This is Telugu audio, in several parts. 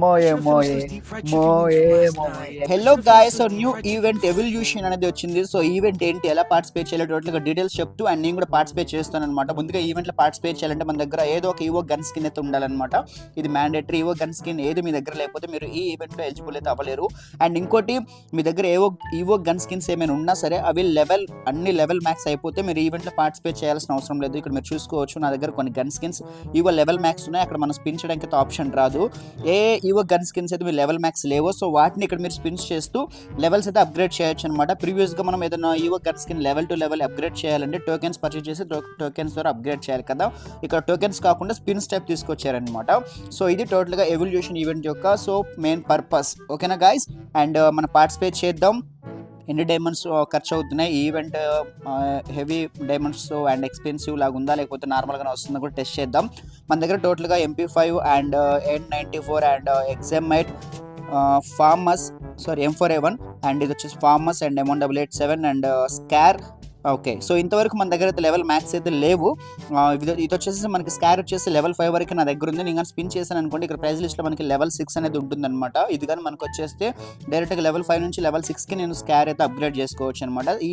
మోయే మోయే మోయే మోయే hello guys so new event evolution అనేది వచ్చింది. సో ఈవెంట్ ఏంటి? ఎలా పార్టిసిపేట్ చేయాలి టోటల్గా డీటెయిల్స్ చెప్తూ అండ్ నేను కూడా పార్టిసిపేట్ చేస్తాను అనమాట ముందుగా ఈవెంట్లో పార్టిసిపేట్ చేయాలంటే మన దగ్గర ఏదో ఒక ఈవో గన్ స్కిన్ అయితే ఉండాలన్నమాట. ఇది మ్యాండేటరీ ఈవో గన్ స్కిన్ ఏది మీ దగ్గర లేకపోతే మీరు ఈ ఈవెంట్లో ఎలిజిబుల్ అయితే అవ్వలేరు. అండ్ ఇంకోటి మీ దగ్గర ఏవో ఈవో గన్ స్కిన్స్ ఏమైనా ఉన్నా సరే అవి లెవెల్ అన్ని లెవెల్ మ్యాక్స్ అయిపోతే మీరు ఈవెంట్లో పార్టిసిపేట్ చేయాల్సిన అవసరం లేదు. ఇక్కడ మీరు చూసుకోవచ్చు నా దగ్గర కొన్ని gun skins evo level max ఉన్నాయి. అక్కడ మనం స్పిన్ చేయడానికి అయితే ఆప్షన్ రాదు. ఏ ఈవో గన్ స్కిన్స్ అయితే మీ లెవెల్ మ్యాక్స్ లేవో సో వాటిని ఇక్కడ మీరు స్పిన్స్ చేస్తూ లెవెల్స్ అయితే అప్గ్రేడ్ చేయొచ్చు అనమాట ప్రీవియస్గా మనం ఏదైనా evo gun skin level to level upgrade చేయాలంటే టోకెన్స్ పర్చేస్ చేసి టోకెన్స్ ద్వారా అప్గ్రేడ్ చేయాలి కదా. ఇక్కడ టోకెన్స్ కాకుండా స్పిన్స్ టైప్ తీసుకొచ్చారనమాట సో ఇది టోటల్గా ఎవల్యూషన్ ఈవెంట్ యొక్క సో మెయిన్ పర్పస్. ఓకేనా గాయస్? అండ్ మనం పార్టిసిపేట్ చేద్దాం. ఎన్ని డైమండ్స్ ఖర్చు అవుతున్నాయి? Event heavy diamonds and expensive లాగా ఉందా? లేకపోతే నార్మల్గానే వస్తుందా కూడా టెస్ట్ చేద్దాం. మన దగ్గర టోటల్గా MP five and eight ninety four and ఎగ్జామైట్ pharma sorry M four A one and ఇది వచ్చేసి pharma and M one double eight seven and SCAR okay. So ఇంతవరకు మన దగ్గర అయితే లెవెల్ మ్యాక్స్ అయితే లేవు. ఇది వచ్చేసి మనకి స్కార్ వచ్చేసి లెవెల్ ఫైవ్ వరకు నా దగ్గర ఉంది. నేను కానీ స్పిన్ చేశాను అనుకోండి ఇక్కడ ప్రైజ్ లిస్ట్లో మనకి లెవెల్ సిక్స్ అనేది ఉంటుందన్నమాట. ఇది కానీ మనకు వచ్చేస్తే డైరెక్ట్గా లెవెల్ ఫైవ్ నుంచి లెవెల్ సిక్స్కి నేను స్కార్ అయితే అప్గ్రేడ్ చేసుకోవచ్చు అనమాట ఈ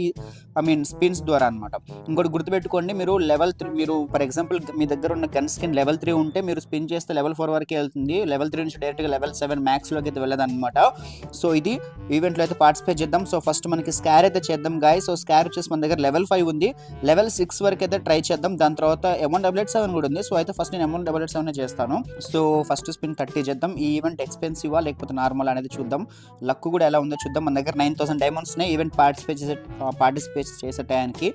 ఐ మీన్ స్పిన్స్ ద్వారా అనమాట ఇంకోటి గుర్తుపెట్టుకోండి మీరు లెవెల్ త్రీ మీరు ఫర్ ఎగ్జాంపుల్ మీ దగ్గర ఉన్న గన్ స్కిన్ లెవెల్ త్రీ ఉంటే మీరు స్పిన్ చేస్తే లెవెల్ ఫోర్ వరకు వెళ్తుంది. లెవెల్ త్రీ నుంచి డైరెక్ట్గా లెవెల్ సెవెన్ మ్యాక్స్లోకి అయితే వెళ్ళదన్నమాట. సో ఇది ఈవెంట్లో అయితే పార్టిసిపేట్ చేద్దాం. సో ఫస్ట్ మనకి స్కార్ అయితే చేద్దాం గాయ సో స్కార్ వచ్చేసి మన దగ్గర లెవెల్ ఫైవ్ ఉంది. లెవెల్ సిక్స్ వరకు అయితే ట్రై చేద్దాం. దాని తర్వాత ఎమౌన్ డబల్ ఎయిట్ సెవెన్ కూడా ఉంది. సో అయితే ఫస్ట్ నేను M one double eight seven చేస్తాను. సో ఫస్ట్ స్పిన్ థర్టీ చేద్దాం. ఈ ఈవెంట్ ఎక్స్పెన్సివా లేకపోతే నార్మల్ అనేది చూద్దాం. లక్ కూడా ఎలా ఉందో చూద్దాం. మన దగ్గర నైన్ థౌసండ్ డైమండ్స్ ఉన్నాయి. ఈవెంట్ పార్టిసిపేట్ చేసే పార్టిసిపేట్ చేసే టైంకి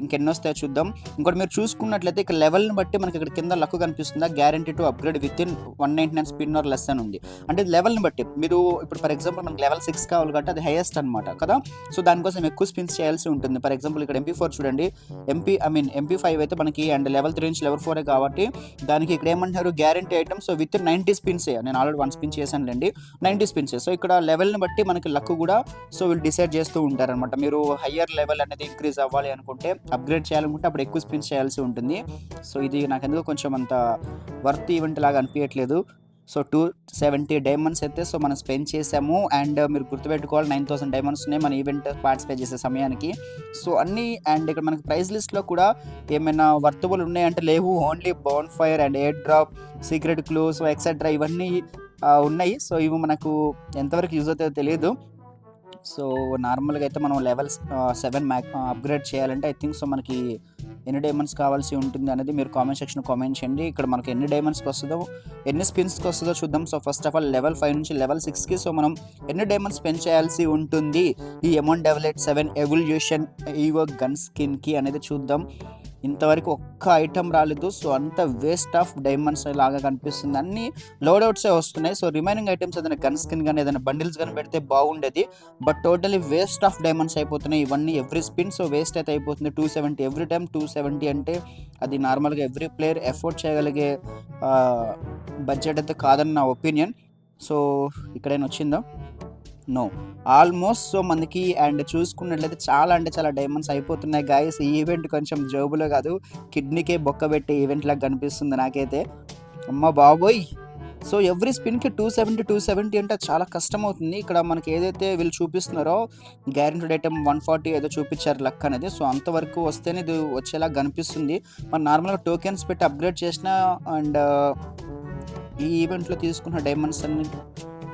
ఇంకెన్ని వస్తాయో చూద్దాం. ఇంకోటి మీరు చూసుకున్నట్లయితే ఇక్కడ లెవెల్ని బట్టి మనకి ఇక్కడ కింద లక్ కనిపిస్తుందా? Guarantee to upgrade within one nine nine spin or less అని ఉంది. అంటే లెవెల్ని బట్టి. మీరు ఇప్పుడు ఫర్ ఎగ్జాంపుల్ మనకి లెవెల్ సిక్స్ కావాలి కాబట్టి అది హైయెస్ట్ అనమాట కదా? సో దానికోసం ఎక్కువ స్పిన్స్ చేయాల్సి ఉంటుంది. ఫర్ ఎగ్జాంపుల్ ఇక్కడ ఎంపీ ఫోర్ చూడండి. MP I mean MP five అయితే మనకి అండ్ లెవెల్ త్రీ నుంచి లెవెల్ ఫోరే కాబట్టి దానికి ఇక్కడ ఏమంటున్నారు guarantee item so with ninety spins నేను ఆల్రెడీ వన్ స్పిన్ చేశానులేండి. నైంటీ స్పిన్స్ సో ఇక్కడ లెవెల్ని బట్టి మనకి లక్ కూడా సో వీళ్ళు డిసైడ్ చేస్తూ ఉంటారనమాట మీరు హయ్యర్ లెవెల్ అనేది ఇంక్రీజ్ అవ్వాలి అనుకుంటే అప్గ్రేడ్ చేయాలనుకుంటే అప్పుడు ఎక్కువ స్పిన్స్ చేయాల్సి ఉంటుంది. సో ఇది నాకు ఎందుకో కొంచెం అంత వర్త్ ఈవెంట్ లాగా అనిపించట్లేదు సో టూ సెవెంటీ డైమండ్స్ అయితే సో మనం స్పెండ్ చేసాము. అండ్ మీరు గుర్తుపెట్టుకోవాలి నైన్ థౌసండ్ డైమండ్స్ ఉన్నాయి మన ఈవెంట్ పార్టిసిపేట్ చేసే సమయానికి. సో అన్నీ అండ్ ఇక్కడ మనకి ప్రైస్ లిస్ట్లో కూడా ఏమైనా వర్తబుల్ ఉన్నాయంటే లేవు only bonfire and air drop secret clue so etcetera ఇవన్నీ ఉన్నాయి. సో ఇవి మనకు ఎంతవరకు యూజ్ అవుతుందో తెలియదు. సో నార్మల్గా అయితే మనం లెవెల్స్ సెవెన్ మ్యాక్ అప్గ్రేడ్ చేయాలంటే ఐ థింక్ సో మనకి ఎన్ని డైమండ్స్ కావాల్సి ఉంటుంది అనేది మీరు కామెంట్ సెక్షన్ కామెంట్ చేయండి. ఇక్కడ మనకి ఎన్ని డైమండ్స్కి వస్తుందో ఎన్ని స్పిన్స్కి వస్తుందో చూద్దాం. So first of all level five నుంచి లెవెల్ సిక్స్కి సో మనం ఎన్ని డైమండ్స్ స్పెండ్ చేయాల్సి ఉంటుంది? ఈ అమౌంట్ డెవలెట్ సెవెన్ ఎవల్యూషన్ ఈవో గన్ స్కిన్కి అనేది చూద్దాం. ఇంతవరకు ఒక్క ఐటమ్ రాలేదు. సో అంత వేస్ట్ ఆఫ్ డైమండ్స్ లాగా కనిపిస్తుంది. అన్ని లోడౌట్సే వస్తున్నాయి. సో రిమైనింగ్ ఐటమ్స్ ఏదైనా గన్ స్కిన్ కానీ ఏదైనా బండిల్స్ కానీ పెడితే బాగుండేది. But totally waste of diamonds అయిపోతున్నాయి. ఇవన్నీ ఎవ్రీ స్పిన్ సో వేస్ట్ అయితే అయిపోతుంది. Two seventy every time two seventy అంటే అది నార్మల్గా ఎవ్రీ ప్లేయర్ ఎఫోర్డ్ చేయగలిగే బడ్జెట్ అయితే కాదని నా ఒపీనియన్ సో ఇక్కడైనా వచ్చిందా? నో ఆల్మోస్ట్ సో మనకి అండ్ చూసుకున్నట్లయితే చాలా అంటే చాలా డైమండ్స్ అయిపోతున్నాయి గాయస్ ఈ ఈవెంట్ కొంచెం జోబులో కాదు కిడ్నీకే బొక్క పెట్టే ఈవెంట్ లాగా కనిపిస్తుంది నాకైతే. అమ్మ బాబోయ్! సో ఎవ్రీ స్పిన్కి టూ సెవెంటీ టూ సెవెంటీ అంటే చాలా కష్టం అవుతుంది ఇక్కడ మనకి ఏదైతే వీళ్ళు చూపిస్తున్నారో గ్యారెంటీడ్ ఐటమ్ వన్ ఫార్టీ ఏదో చూపించారు లక్ అనేది. సో అంతవరకు వస్తేనే ఇది వచ్చేలా కనిపిస్తుంది. మనం నార్మల్గా టోకెన్స్ పెట్టి అప్గ్రేడ్ చేసిన అండ్ ఈ ఈవెంట్లో తీసుకున్న డైమండ్స్ అన్ని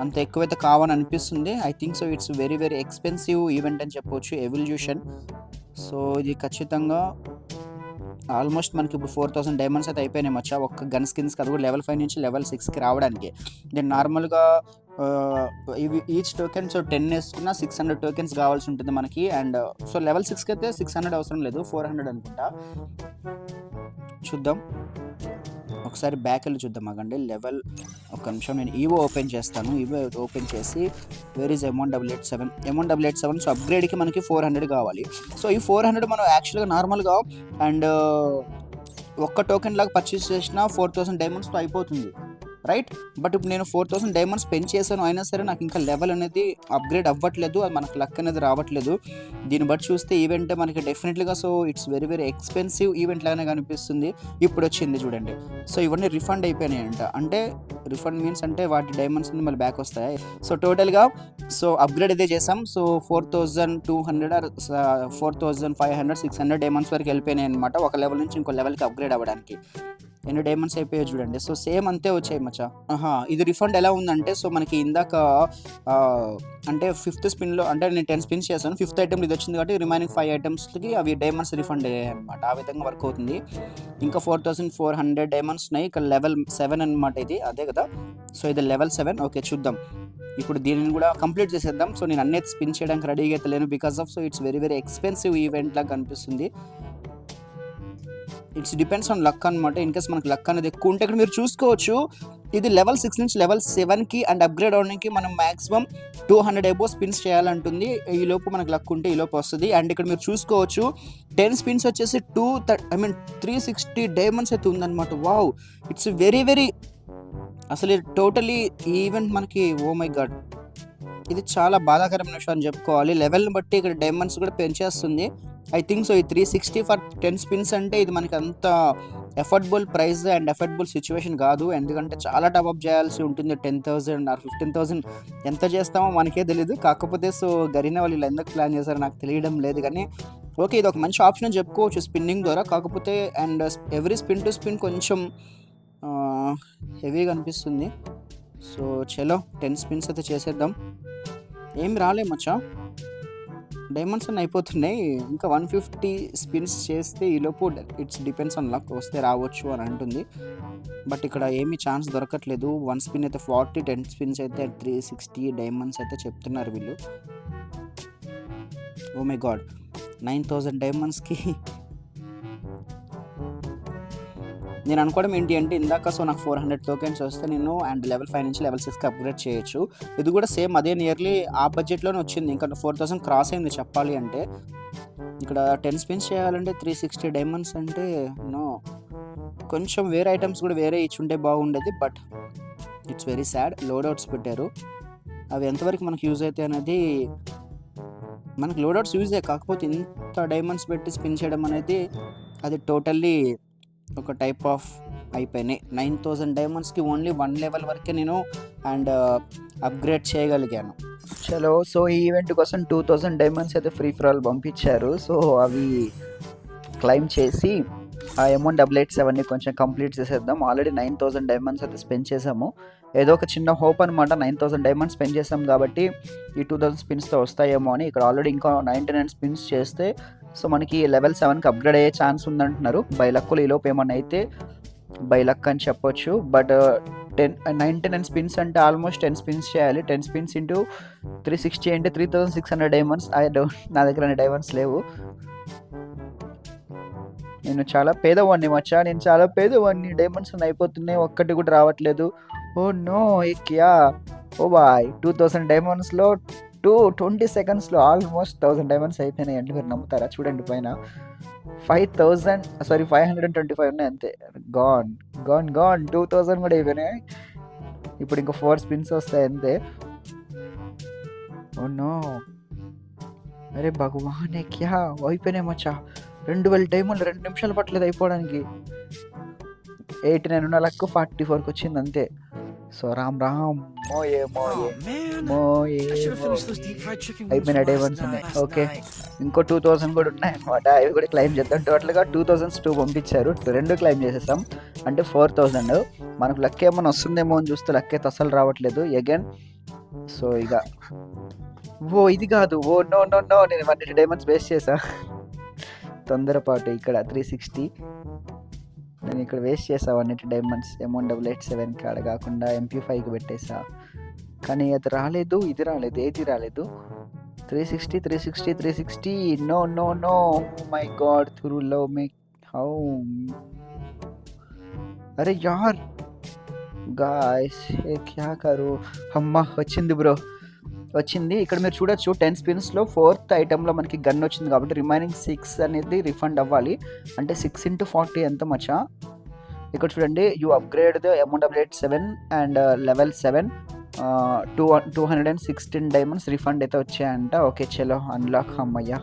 అంత ఎక్కువైతే కావని అనిపిస్తుంది I think so it's very very expensive event అని చెప్పొచ్చు ఎవల్యూషన్ సో ఇది ఖచ్చితంగా ఆల్మోస్ట్ మనకి ఇప్పుడు ఫోర్ థౌసండ్ డైమండ్స్ అయితే అయిపోయినాయి మచ్చా. ఒక్క గన్ స్కిన్స్ అది కూడా లెవెల్ ఫైవ్ నుంచి లెవెల్ సిక్స్కి రావడానికి. దెన్ నార్మల్గా ఇవి ఈచ్ టోకెన్ సో టెన్ వేసుకున్న సిక్స్ హండ్రెడ్ టోకెన్స్ కావాల్సి ఉంటుంది మనకి. అండ్ సో లెవెల్ సిక్స్కి అయితే సిక్స్ హండ్రెడ్ అవసరం లేదు ఫోర్ హండ్రెడ్ అనుకుంటా. చూద్దాం. ఒకసారి బ్యాక్ వెళ్ళి చూద్దాం ఆగండి. లెవెల్ ఒక నిమిషం నేను ఈవో ఓపెన్ చేస్తాను. ఈవో ఓపెన్ చేసి where is amount double eight seven amount double eight seven so అప్గ్రేడ్కి మనకి ఫోర్ హండ్రెడ్ కావాలి. సో ఈ ఫోర్ హండ్రెడ్ మనం యాక్చువల్గా నార్మల్గా అండ్ ఒక్క టోకెన్ లాగా పర్చేస్ చేసిన ఫోర్ థౌసండ్ డైమండ్స్తో అయిపోతుంది. రైట్ బట్ ఇప్పుడు నేను ఫోర్ థౌసండ్ డైమండ్స్ స్పెండ్ చేశాను అయినా సరే నాకు ఇంకా లెవెల్ అనేది అప్గ్రేడ్ అవ్వట్లేదు అది మనకు లక్ అనేది రావట్లేదు. దీన్ని బట్టి చూస్తే ఈవెంట్ మనకి డెఫినెట్లీగా so it's very very expensive event లాగానే కనిపిస్తుంది. ఇప్పుడు వచ్చింది చూడండి. సో ఇవన్నీ రిఫండ్ అయిపోయినాయంట. అంటే రిఫండ్ మీన్స్ అంటే వాటి డైమండ్స్ అన్ని మళ్ళీ బ్యాక్ వస్తాయి? సో టోటల్గా సో అప్గ్రేడ్ అయితే చేసాం so four thousand two hundred or four thousand five hundred six hundred diamonds వరకు వెళ్ళిపోయినాయి అనమాట ఒక లెవెల్ నుంచి ఇంకో లెవెల్కి అప్గ్రేడ్ అవ్వడానికి. ఎన్ని డైమండ్స్ అయిపోయాయి చూడండి. సో సేమ్ అంతే వచ్చాయి మచ్చా. ఆహా ఇది రిఫండ్ ఎలా ఉందంటే సో మనకి ఇందాక అంటే ఫిఫ్త్ స్పిన్లో అంటే నేను టెన్ స్పిన్స్ చేశాను. ఫిఫ్త్ ఐటమ్ ఇది వచ్చింది కాబట్టి రిమైనింగ్ ఫైవ్ ఐటమ్స్కి అవి డైమండ్స్ రిఫండ్ అయ్యాయి అనమాట ఆ విధంగా వర్క్ అవుతుంది. ఇంకా four thousand four hundred diamonds ఉన్నాయి. ఇక్కడ లెవెల్ సెవెన్ అనమాట ఇది. అదే కదా. సో ఇది లెవెల్ సెవెన్. ఓకే చూద్దాం. ఇప్పుడు దీనిని కూడా కంప్లీట్ చేసేద్దాం. సో నేను అన్నీ స్పిన్ చేయడానికి రెడీగా అయితే లేను. Because of so it's very very expensive event లాగా కనిపిస్తుంది. ఇట్స్ డిపెండ్స్ ఆన్ లక్ అనమాట ఇన్ కేస్ మనకు లక్ అనేది ఎక్కువ ఉంటే ఇక్కడ మీరు చూసుకోవచ్చు. ఇది లెవెల్ సిక్స్ నుంచి లెవెల్ సెవెన్కి అండ్ అప్గ్రేడ్ అవడానికి మనం maximum two hundred above spins చేయాలంటుంది. ఈ లోపు మనకు లక్ ఉంటే ఈ లోపు వస్తుంది. అండ్ ఇక్కడ మీరు చూసుకోవచ్చు టెన్ స్పిన్స్ వచ్చేసి two I mean three sixty diamonds అయితే ఉందన్నమాట. వావ్! ఇట్స్ వెరీ వెరీ అసలు టోటలీ ఈవెంట్ మనకి ఓ మై గాడ్! ఇది చాలా బాధాకరమైన విషయం అని చెప్పుకోవాలి. లెవెల్ని బట్టి ఇక్కడ డైమండ్స్ కూడా పెంచేస్తుంది. ఐ థింక్ సో ఈ three sixty for ten spins అంటే ఇది మనకి అంత affordable price and affordable situation కాదు. ఎందుకంటే చాలా టాప్అప్ చేయాల్సి ఉంటుంది. Ten thousand or fifteen thousand ఎంత చేస్తామో మనకే తెలియదు కాకపోతే సో గరిన వాళ్ళు ఇలా ఎందుకు ప్లాన్ చేశారో నాకు తెలియడం లేదు కానీ ఓకే ఇది ఒక మంచి ఆప్షన్ అని చెప్పుకోవచ్చు స్పిన్నింగ్ ద్వారా. కాకపోతే and every spin to spin కొంచెం హెవీగా అనిపిస్తుంది. సో చలో టెన్ స్పిన్స్ అయితే చేసేద్దాం. ఏం రాలేమచ్చా డైమండ్స్ అన్నీ అయిపోతున్నాయి. ఇంకా వన్ ఫిఫ్టీ స్పిన్స్ చేస్తే ఈలోపు ఇట్స్ డిపెండ్స్ ఆన్ లక్ వస్తే రావచ్చు అని అంటుంది. బట్ ఇక్కడ ఏమీ ఛాన్స్ దొరకట్లేదు. వన్ స్పిన్ అయితే ఫార్టీ టెన్ స్పిన్స్ అయితే త్రీ సిక్స్టీ డైమండ్స్ అయితే చెప్తున్నారు వీళ్ళు. Oh my God. Nine thousand డైమండ్స్కి నేను అనుకోవడం ఏంటి అంటే ఇందాక సో నాకు ఫోర్ హండ్రెడ్ టోకెన్స్ వస్తే నేను అండ్ లెవెల్ ఫైవ్ నుంచి లెవెల్ సిక్స్కి అప్గ్రేడ్ చేయొచ్చు. ఇది కూడా సేమ్ అదే నియర్లీ ఆ బడ్జెట్లోనే వచ్చింది. ఇంకా ఫోర్ థౌసండ్ క్రాస్ అయింది చెప్పాలి అంటే. ఇక్కడ టెన్ స్పిన్స్ చేయాలంటే త్రీ సిక్స్టీ డైమండ్స్ అంటే నో కొంచెం వేరే ఐటమ్స్ కూడా వేరే ఇచ్చుంటే బాగుండేది but it's very sad loadouts పెట్టారు. అవి ఎంతవరకు మనకు యూజ్ అవుతాయి అనేది మనకు లోడౌట్స్ యూజే కాకపోతే ఇంత డైమండ్స్ పెట్టి స్పిన్ చేయడం అనేది అది టోటల్లీ ఒక టైప్ ఆఫ్ అయిపోయినాయి. నైన్ థౌజండ్ డైమండ్స్కి ఓన్లీ వన్ లెవెల్ వరకే నేను అండ్ అప్గ్రేడ్ uh, చేయగలిగాను. చలో సో ఈ ఈవెంట్ కోసం టూ థౌజండ్ డైమండ్స్ అయితే ఫ్రీ ఫర్ ఆల్ పంపించారు. సో అవి క్లైమ్ చేసి ఆ అమౌంట్ డబుల్ ఎయిట్ సెవెన్ని కొంచెం కంప్లీట్ చేసేద్దాం. ఆల్రెడీ నైన్ థౌసండ్ డైమండ్స్ అయితే స్పెండ్ చేసాము. ఏదో ఒక చిన్న హోప్ అనమాట నైన్ థౌసండ్ డైమండ్స్ స్పెండ్ చేసాం కాబట్టి ఈ టూ థౌసండ్ స్పిన్స్తో వస్తాయేమో అని. ఇక్కడ ఆల్రెడీ ఇంకా నైంటీ నైన్ స్పిన్స్ చేస్తే సో మనకి లెవెల్ సెవెన్కి అప్గ్రేడ్ అయ్యే ఛాన్స్ ఉందంటున్నారు. బై లక్కులు ఈ లోపు ఏమన్నా అయితే బై లక్ అని చెప్పొచ్చు. But ten ninety nine spins అంటే ఆల్మోస్ట్ టెన్ స్పిన్స్ చేయాలి. Ten spins into three sixty అంటే three thousand six hundred diamonds I don't నా దగ్గర డైమండ్స్ లేవు. నేను చాలా పేదవాడిని మచ్చా. నేను చాలా పేదవాడిని. డైమండ్స్ అయిపోతున్నాయి. ఒక్కటి కూడా రావట్లేదు. ఓ నో క్యా ఓ బాయ్ టూ థౌసండ్ డైమండ్స్లో టూ ట్వంటీ సెకండ్స్లో ఆల్మోస్ట్ థౌసండ్ డైమండ్స్ అయిపోయినాయి అంటే మీరు నమ్ముతారా? చూడండి పైన. Five thousand sorry five hundred and twenty five ఉన్నాయి అంతే. Gone gone gone two thousand కూడా అయిపోయినాయి. ఇప్పుడు ఇంకా ఫోర్ స్పిన్స్ వస్తాయి అంతే. Oh నో అరే భగవానే క్యా? అయిపోయినాయి మచ్చా. రెండు వేల టైములు రెండు నిమిషాలు పట్టలేదు అయిపోవడానికి. ఎయిటీ నైన్ ఉన్న లక్ ఫార్టీ ఫోర్కి వచ్చింది అంతే. సో రామ్ రామ్ మోయే మోయే మోయే అయిపోయిన డే వన్స్ ఉన్నాయి. ఓకే. ఇంకో టూ థౌసండ్ కూడా ఉన్నాయి అనమాట అవి కూడా క్లైమ్ చేద్దాం. టోటల్గా టూ థౌసండ్స్ టూ పంపించారు. రెండు క్లైమ్ చేసేసాం. అంటే ఫోర్ థౌసండ్ మనకు లక్ ఏమైనా వస్తుందేమో అని చూస్తే లక్ అయితే అసలు రావట్లేదు. అగైన్ సో ఇక. ఓ ఇది కాదు. ఓ నో నో నో నేను వన్ డైమండ్స్ వేస్ట్ చేసా తొందరపాటు ఇక్కడ త్రీ సిక్స్టీ నేను ఇక్కడ వేస్ట్ చేసా one eighty diamonds amount double eight seven కాడ కాకుండా ఎంపీ ఫైవ్కి పెట్టేసా. కానీ అది రాలేదు ఇది రాలేదు ఏది రాలేదు. Three sixty three sixty three sixty no no no my God through లవ్ మే హౌ అరే యార్! గాయస్ ఏ క్యా కరు? అమ్మ వచ్చింది బ్రో వచ్చింది. ఇక్కడ మీరు చూడొచ్చు టెన్ స్పిన్స్లో ఫోర్త్ ఐటెంలో మనకి గన్ వచ్చింది కాబట్టి రిమైనింగ్ సిక్స్ అనేది రిఫండ్ అవ్వాలి. అంటే సిక్స్ ఇంటూ ఫార్టీ ఎంత మచ్చా? ఇక్కడ చూడండి you upgrade the amount eight seven and level seven two two hundred and sixteen diamonds refund అయితే వచ్చాయంట. ఓకే చలో అన్లాక్ అమ్మయ్యా.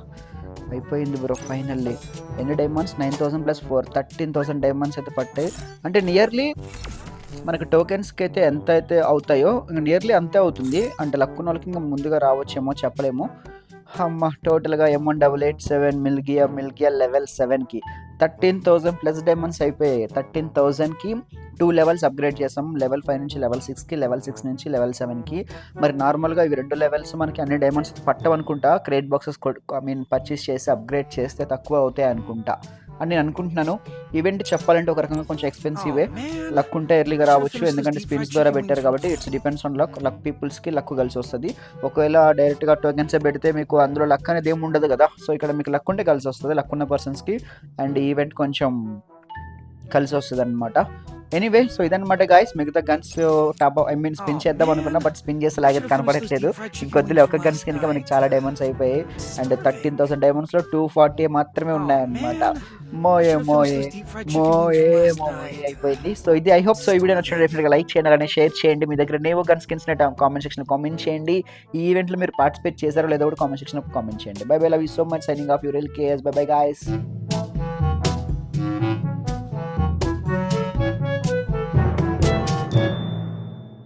అయిపోయింది బ్రో ఫైనల్లీ ఎన్ని diamonds nine thousand plus four thirteen thousand diamonds అయితే పట్టాయి. అంటే నియర్లీ మనకి టోకెన్స్కి అయితే ఎంత అయితే అవుతాయో నియర్లీ అంతే అవుతుంది. అంటే లక్కున్న వాళ్ళకి ఇంకా ముందుగా రావచ్చేమో చెప్పలేము. అమ్మ టోటల్గా ఎం వన్ డబల్ ఎయిట్ సెవెన్ మిల్గియా మిల్గియా లెవెల్ సెవెన్కి థర్టీన్ థౌజండ్ ప్లస్ డైమండ్స్ అయిపోయాయి. థర్టీన్ థౌజండ్కి టూ లెవెల్స్ అప్గ్రేడ్ చేసాం. లెవెల్ ఫైవ్ నుంచి లెవెల్ సిక్స్కి లెవెల్ సిక్స్ నుంచి లెవెల్ సెవెన్కి మరి నార్మల్గా ఇవి రెండు లెవెల్స్ మనకి అన్ని diamonds పట్టవనుకుంటా. Crate boxes I mean purchase చేసి అప్గ్రేడ్ చేస్తే తక్కువ అవుతాయి అనుకుంటా. అని నేను అనుకుంటున్నాను. ఈవెంట్ చెప్పాలంటే ఒక రకంగా కొంచెం ఎక్స్పెన్సివే లక్ ఉంటే ఎర్లీగా రావచ్చు. ఎందుకంటే స్పిన్స్ ద్వారా పెట్టారు కాబట్టి it's depends on luck luck పీపుల్స్కి luck కలిసి వస్తుంది. ఒకవేళ డైరెక్ట్గా టోకెన్స్ పెడితే మీకు అందులో లక్ అనేది ఏమి ఉండదు కదా. సో ఇక్కడ మీకు లక్ ఉంటే కలిసి వస్తుంది. లక్ ఉన్న పర్సన్స్కి అండ్ ఈవెంట్ కొంచెం కలిసి వస్తుంది అనమాట ఎనీవే సో ఇదన్నమాట గాయస్ మిగతా guns top I mean spin చేద్దాం అనుకున్నా బట్ స్పిన్ చేస్తే లాగే కనపడట్లేదు. ఇంకొద్దులే ఒక గన్స్ కింద మనకి చాలా డైమండ్స్ అయిపోయాయి. అండ్ థర్టీన్ థౌసండ్ డైమండ్స్లో టూ ఫార్టీ మాత్రమే ఉన్నాయన్నమాట. మోయే మోయే మోయే మోయే అయిపోయింది. సో ఇది ఐ హోప్ సో ఈ వీడియో నచ్చిన డెఫినెట్గా లైక్ చేయండి అలానే షేర్ చేయండి. మీ దగ్గర నేవో gun skins comment section comment చేయండి. ఈ ఈవెంట్లో మీరు పార్టిసిపేట్ చేశారో లేదో కూడా కామెంట్ సెక్షన్ కామెంట్ చేయండి. Bye bye love you so much signing off your L KS bye bye guys